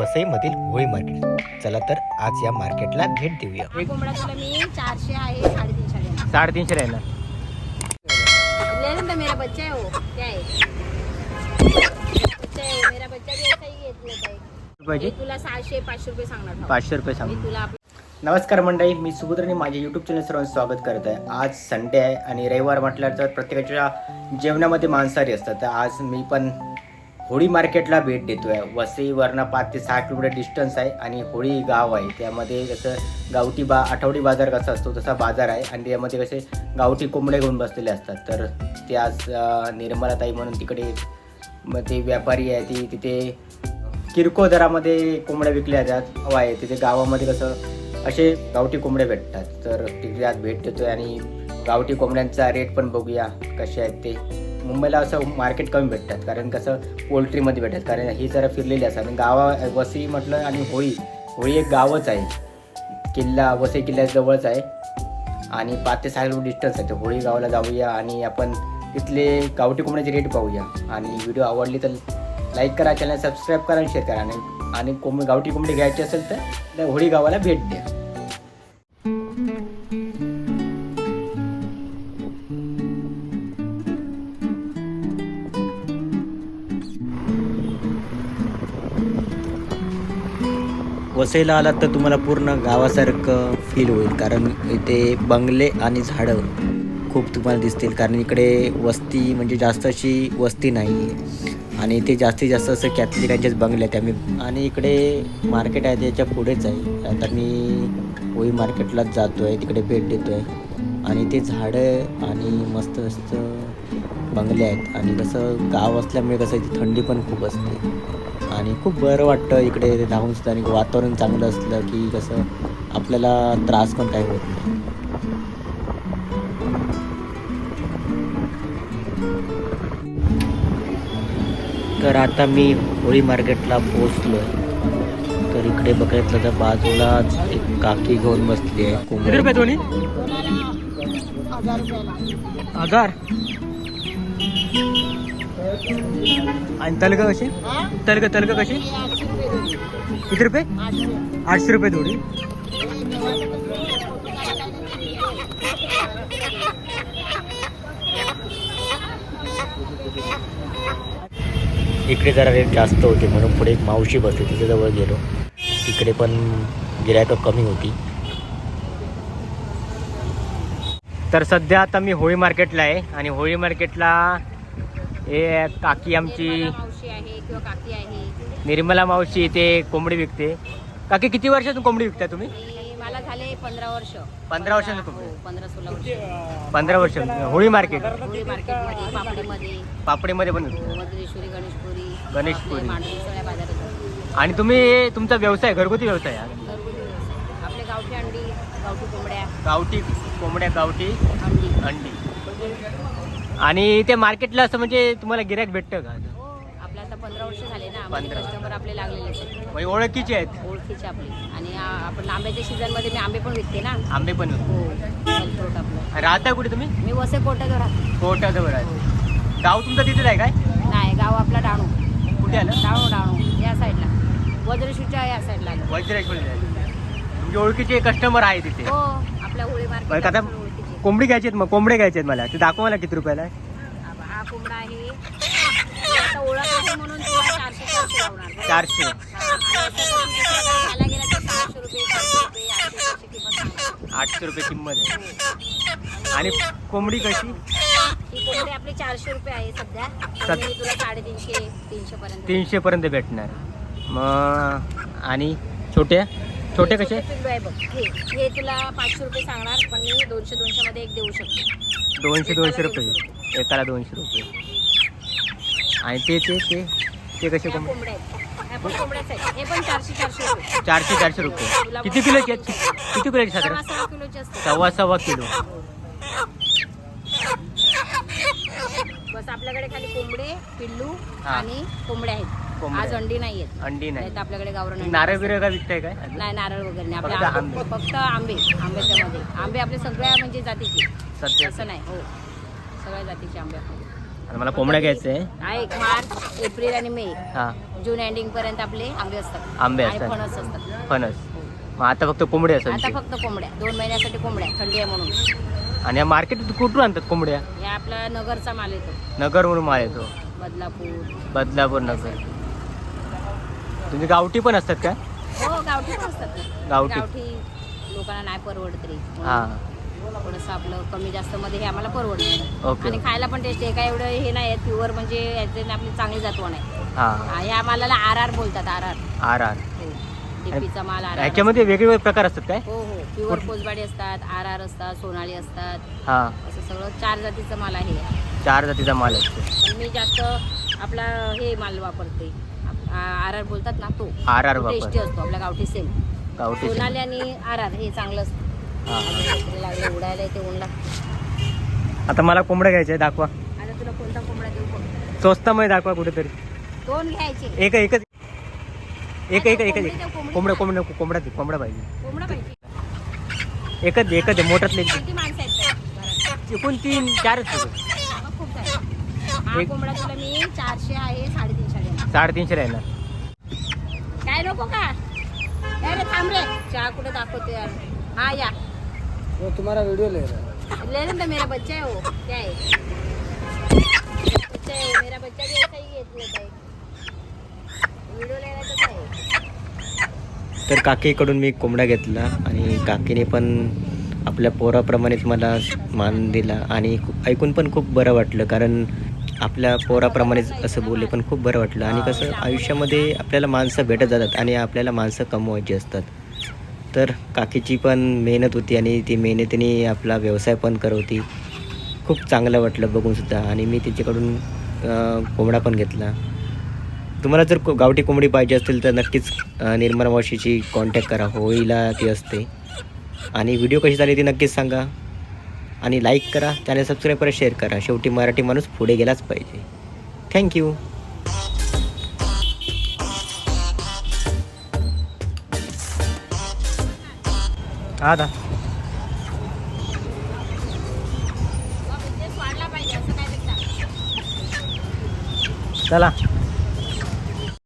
वसईमधील Holi market. चला तर आज या मार्केटला भेट देऊया. कोंबडा तुला मी चारशे आहे साडेतीनशे राहिला. ले लेना मेरा बच्चा है वो क्या है बच्चा है मेरा बच्चा भी ऐसा ही घेत लेत आहे पाहिजे मी तुला सहाशे पाचशे रुपये सांगणार भाऊ. पाचशे रुपये सांग. मी तुला आपलं नमस्कार मंडळी मी सुभद्रनी माझ्या यूट्यूब चॅनल सर्वांचं स्वागत करत आहे. आज संडे आहे आणि रविवार म्हटलं तर प्रत्येकाच्या जेवणामध्ये मांसाहारी असतात. तर आज मी पण होळी मार्केटला भेट देतो आहे वसईवरनं पाच ते सहा किलोमीटर डिस्टन्स आहे आणि होळी गाव आहे. त्यामध्ये कसं गावठी बा आठवडी बाजार कसा असतो तसा बाजार आहे आणि त्यामध्ये कसे गावठी कोंबडे घेऊन बसलेले असतात. तर ते आज निर्मलाताई म्हणून तिकडे मग ते व्यापारी आहे. ती तिथे किरकोळ दरामध्ये कोंबड्या विकल्या जातात आहे. तिथे गावामध्ये कसं असे गावठी कोंबडे भेटतात. तर तिथे आज भेट देतोय आणि गावठी कोंबड्यांचा रेट पण बघूया कसे आहेत ते. मुंबईला असं मार्केट कमी भेटतात कारण कसं पोल्ट्रीमध्ये भेटतात कारण ही जरा फिरलेली असतात. आणि गावा वसई म्हटलं आणि होळी होळी एक गावच आहे. किल्ला वसई किल्ल्याजवळच आहे. आणि पाच ते सहा किलोमीटर डिस्टन्स आहे. तर होळी गावाला जाऊया आणि आपण तिथले गावठी कोंबड्याचे रेट पाहूया. आणि व्हिडिओ आवडली तर लाईक करा चॅनल सबस्क्राईब करा आणि शेअर करा. आणि आणि कोंब गावठी कोंबडी घ्यायची असेल तर होळी गावाला भेट द्या. वसईला आलात तर तुम्हाला पूर्ण गावासारखं फील होईल. कारण इथे बंगले आणि झाडं खूप तुम्हाला दिसतील. कारण इकडे वस्ती म्हणजे जास्त अशी वस्ती नाही आहे आणि इथे जास्तीत जास्त असं कॅथलिकांचेच बंगले आहेत. आम्ही आणि इकडे मार्केट आहे त्याच्या पुढेच आहे. आता मी होळी मार्केटलाच जातो आहे तिकडे भेट देतो आहे आणि ते झाडं आणि मस्त मस्त बंगले आहेत. आणि कसं गाव असल्यामुळे कसं इथे थंडी पण खूप असते. आणि खूप बरं वाटतं इकडे राहून सुद्धा आणि वातावरण चांगलं असलं की कसं आपल्याला त्रास पण काही होत नाही. तर आता मी होळी मार्केटला पोचलो तर इकडे बघितलं तर बाजूलाच एक काकी घेऊन बसली आहे. किती रुपये दोन्ही कोणाला हजार रुपयाला. हजार? आणि तलग कसे तलग तलग कसे रुपये किती रुपये? आठशे. रुपये थोडी इकडे जरा रेट जास्त होते म्हणून पुढे एक मावशी बसली तिच्या जवळ गेलो. तिकडे पण गिरायक कमी होती. तर सध्या आता मी होळी मार्केटला आहे आणि होळी मार्केटला हे काकी आमची. निर्मला मावशी आहे किंवा काकी आहे. निर्मला मावशी इथे कोंबडी विकते. काकी किती वर्षातून कोंबडी विकता तुम्ही? मला झाले पंधरा वर्ष. पंधरा वर्षाचं हो, पंधरा सोळा वर्ष. पंधरा वर्ष. होळी मार्केट. होळी मार्केटमध्ये पापडीमध्ये. पापडीमध्ये पण विकते. वज्रेश्वरी गणेशपुरी. गणेशपुरी. आपले मांडवी सगळ्या बाजारात. आणि तुम्ही तुमचा व्यवसाय घरगुती व्यवसाय आहे? घरगुती व्यवसाय. आपले गावठी अंडी गावठी कोंबड्या. गावठी कोंबड्या गावठी अंडी. अंडी. आणि ते मार्केटला असं म्हणजे तुम्हाला गिरायक भेटतं का? हो आपल्या आता पंधरा वर्ष झाले ना पंधरा. कस्टमर आपले लागलेले आहेत. म्हणजे ओळखीचे आहेत. ओळखीचे आपले. आणि आ- आपण आंब्याच्या सीझनमध्ये मी आंबे पण विकते ना. आंबे पण. हो फलफ्रूट आपलं. राहता कुठे तुम्ही? मी वसे कोट्याजवळ राहते कोर्टाजवळ आहे गाव तुमचं तिथेच आहे काय? नाही गाव आपला डाणू. कुठे आलं? डाणू डाणू. या साईडला वज्रेश्वरच्या या साईडला आलं. वज्रेश्वरी म्हणजे ओळखीचे कस्टमर आहे तिथे. हो आपल्या होळी मार्केट आता कोंबडी घ्यायची आहेत मग कोंबडे घ्यायचे आहेत मला. ते दाखवा मला किती रुपयाला आहे. हा कोंबडा आहे. आता ओळख आहे म्हणून तुला चारशे चारशे लावणार. चारशे. हा, आणि असं जर दुसरीकडे घ्यायला गेला तर सहाशे रुपये सातशे रुपये आठशे किंमत रुपये किंमत आहे. आणि कोंबडी कशी? ही कोंबडी आपली चारशे रुपये आहे सध्या. पण सद- मी तुला साडेतीनशे तीनशे पर्यंत तीनशे पर्यंत भेटणार. मग आणि छोट्या? छोटे कसे? पिल्लू आहे बघ. हे हे तुला पाचशे रुपये सांगणार पण मी दोनशे दोनशे मध्ये एक देऊ शकते. दोनशे दोनशे रुपये. एकाला दोनशे रुपये. आणि ते ते ते ते कसे ह्या कोंबडी कोंबड्या आहेत. ह्या पण कोंबड्याच आहेत. हे पण चारशे चारशे रुपये. चारशे चारशे रुपये. किती किलोचे आहेत? किती किलोचे सव्वा साधारण? सहा किलोचे असते. सव्वा सव्वा किलो. बस आपल्याकडे खाली कोंबडे पिल्लू हा. आणि कोंबड्या आहेत. आज अंडी नाही आहेत. अंडी नाही. तर आपल्याकडे गावरण नारळ. बिरळ का विकताय काय? नाही नारळ वगैरे नाही. फक्त आंबे. फक्त आंबे. आंब्याच्या मध्ये आंबे आपल्या सगळ्या म्हणजे जातीचे. सध्या असं नाही हो. सगळ्या जातीचे आंबे आपले आणि मला कोंबड्या घ्यायचं आहे. हा एक मार्च एप्रिल आणि मे. हा. जून एंडिंग पर्यंत आपले आंबे असतात. आंबे आणि असतात. फणस असतात. फणस. मग आता फक्त कोंबड्या आता फक्त कोंबड्या. दोन महिन्यासाठी कोंबड्या. थंडी आहे म्हणून. आणि या मार्केट कुठून आणतात कोंबड्या? हे आपला नगरचा माल येतो. नगरवरून माल येतो. बदलापूर. बदलापूर नगर. तुम्ही गावठी पण असतात का हो गावठी पण असतात. गावठी. गावठी लोकांना नाही परवडत रे. हा. थोडंसं आपलं कमी जास्त मध्ये हे आम्हाला परवडतं. ओके. आणि खायला पण टेस्ट आहे. काय एवढं हे नाही प्युअर म्हणजे आपली चांगली जातो नाही हा. हा, या मालाला आर आर बोलतात आर आर. R R. डीपीचा माल आर आर ह्याच्यामध्ये वेगवेगळे प्रकार असतात काय? हो हो. प्युअर कोसबाडी असतात आर आर असतात सोनाळी असतात. हा. असं सगळं चार जातीचं माल आहे. चार जातीचा माल असतो पण मी जास्त आपला हे माल वापरते. आर आर बोलतात ना तो. आर आर टेस्टी असतो आपल्या गावठी सेम. गावठी सोनाली आणि आर आर हे चांगलं असतं. हा. लागलं उडायला येते ऊनला आता मला कोंबड्या घ्यायच्या आहे दाखवा. आता तुला कोणता कोंबडा देऊ बघ. स्वस्तामध्ये दाखवा कुठेतरी. दोन घ्यायचे. एक एकच. एक एक कोंबडी एक कोंबडी कोंबड्या. कोंबड्या कोंबड्या दे, कोंबड्या पाहिजे. कोंबडा पाहिजे. एकच एकच घरात? एकूण तीन चारच कोंबडा तुला मी चारशे आहे साडेतीनशे साडेतीनशे ना काय नको का? रे थांब रे. चहा कुठे दाखवते यार? हाँ या. वो तुम्हारा वीडियो ले रहा है ले लेना मेरा बच्चा है. वो क्या है बच्चा है मेरा बच्चा भी ऐसा ही है लेता है. वीडियो लेना तो क्या? है तर काकीकडून मी कोंबडा घेतला आणि काकीने पण आपल्या पोराप्रमाणेच मला मान दिला आणि ऐकून पण खूप बरं वाटलं कारण आपल्या पोराप्रमाणेच असं बोलले पण खूप बरं वाटलं. आणि कसं आयुष्यामध्ये आपल्याला माणसं भेटत जातात आणि आपल्याला माणसं कमवायची असतात. तर काकीची पण मेहनत होती आणि ती मेहनतीने आपला व्यवसाय पण करवती. खूप चांगलं वाटलं बघूनसुद्धा आणि मी तिच्याकडून कोंबडा पण घेतला. तुम्हाला जर को- गावठी कोंबडी पाहिजे असतील तर नक्कीच अ, निर्मला मावशीची कॉन्टॅक्ट करा. होळीला ती असते. आणि व्हिडिओ कशी झाली ती नक्कीच सांगा. आणि लाईक करा चॅनल सबस्क्राईब करा शेअर करा. शेवटी मराठी माणूस पुढे गेलाच पाहिजे. थँक्यू आता चला.